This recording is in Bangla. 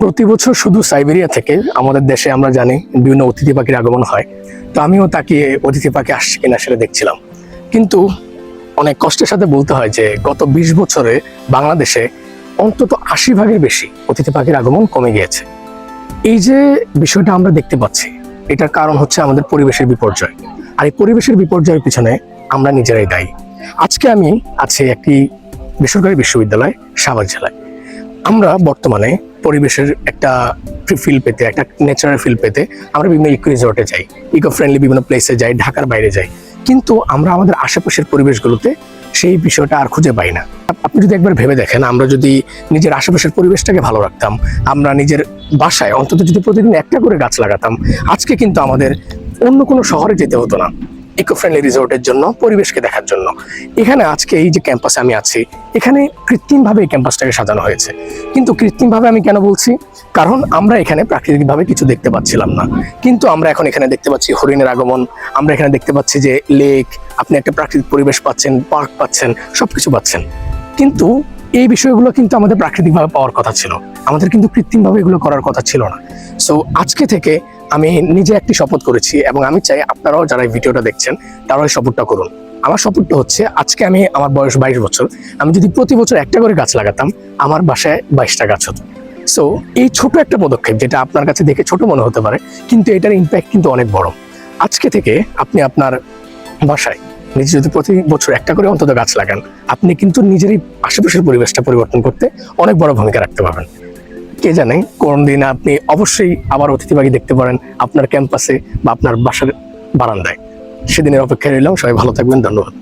প্রতি বছর শুধু সাইবেরিয়া থেকে আমাদের দেশে আমরা জানি বিভিন্ন অতিথি পাখির আগমন হয়। তো আমিও তাকিয়ে অতিথি পাখি আসছে কিনা সেটা দেখছিলাম। কিন্তু অনেক কষ্টের সাথে বলতে হয় যে গত বিশ বছরে বাংলাদেশে অন্তত আশি ভাগের বেশি অতিথি পাখির আগমন কমে গিয়েছে। এই যে বিষয়টা আমরা দেখতে পাচ্ছি, এটার কারণ হচ্ছে আমাদের পরিবেশের বিপর্যয়। আর এই পরিবেশের বিপর্যয়ের পিছনে আমরা নিজেরাই দায়ী। আজকে আমি আছি একটি বেসরকারি বিশ্ববিদ্যালয় সাভার জেলায়। আমরা বর্তমানে পরিবেশের একটা ফিল পেতে, একটা ন্যাচারাল ফিল পেতে আমরা বিভিন্ন ইকো রিসর্টে যাই ইকো ফ্রেন্ডলি বিভিন্ন প্লেসে যাই, ঢাকার বাইরে যাই। কিন্তু আমরা আমাদের আশেপাশের পরিবেশগুলোতে সেই বিষয়টা আর খুঁজে পাই না। আপনি যদি একবার ভেবে দেখেন, আমরা যদি নিজের আশেপাশের পরিবেশটাকে ভালো রাখতাম, আমরা নিজের বাসায় অন্তত যদি প্রতিদিন একটা করে গাছ লাগাতাম, আজকে কিন্তু আমাদের অন্য কোনো শহরে যেতে হতো না। ইকো ফ্রেন্ডলি রিসোর্টের জন্য, পরিবেশকে দেখার জন্য। এখানে আজকে এই যে ক্যাম্পাসে আমি আছি, এখানে কৃত্রিমভাবে এই ক্যাম্পাসটাকে সাজানো হয়েছে। কিন্তু কৃত্রিমভাবে আমি কেন বলছি? কারণ আমরা এখানে প্রাকৃতিকভাবে কিছু দেখতে পাচ্ছিলাম না। কিন্তু আমরা এখন এখানে দেখতে পাচ্ছি হরিণের আগমন, আমরা এখানে দেখতে পাচ্ছি যে লেক আপনি একটা প্রাকৃতিক পরিবেশ পাচ্ছেন পার্ক পাচ্ছেন, সবকিছু পাচ্ছেন। কিন্তু এই বিষয়গুলো কিন্তু আমাদের প্রাকৃতিকভাবে পাওয়ার কথা ছিল। আমাদের কিন্তু কৃত্রিমভাবে এগুলো করার কথা ছিল না। সো আজকে থেকে আমি নিজে একটি শপথ করেছি এবং আমি চাই আপনারাও যারা এই ভিডিওটা দেখছেন, তারাও এই শপথটা করুন। আমার শপথটা হচ্ছে, আজকে আমি আমার বয়স বাইশ বছর, আমি যদি প্রতি বছর একটা করে গাছ লাগাতাম, আমার বাসায় বাইশটা গাছ হতো। সো এই ছোট একটা পদক্ষেপ, যেটা আপনার কাছে দেখে ছোট মনে হতে পারে, কিন্তু এটার ইম্প্যাক্ট কিন্তু অনেক বড়। আজকে থেকে আপনি আপনার বাসায় নিজে যদি প্রতি বছর একটা করে অন্তত গাছ লাগান, আপনি কিন্তু নিজেরই আশেপাশের পরিবেশটা পরিবর্তন করতে অনেক বড় ভূমিকা রাখতে পারবেন। কে জানে, কোন দিন আপনি অবশ্যই আবার অতিথিবাগি দেখতে পারেন আপনার ক্যাম্পাসে বা আপনার বাসার বারান্দায়। সেদিনের অপেক্ষায় রইলাম, সবাই ভালো থাকবেন, ধন্যবাদ।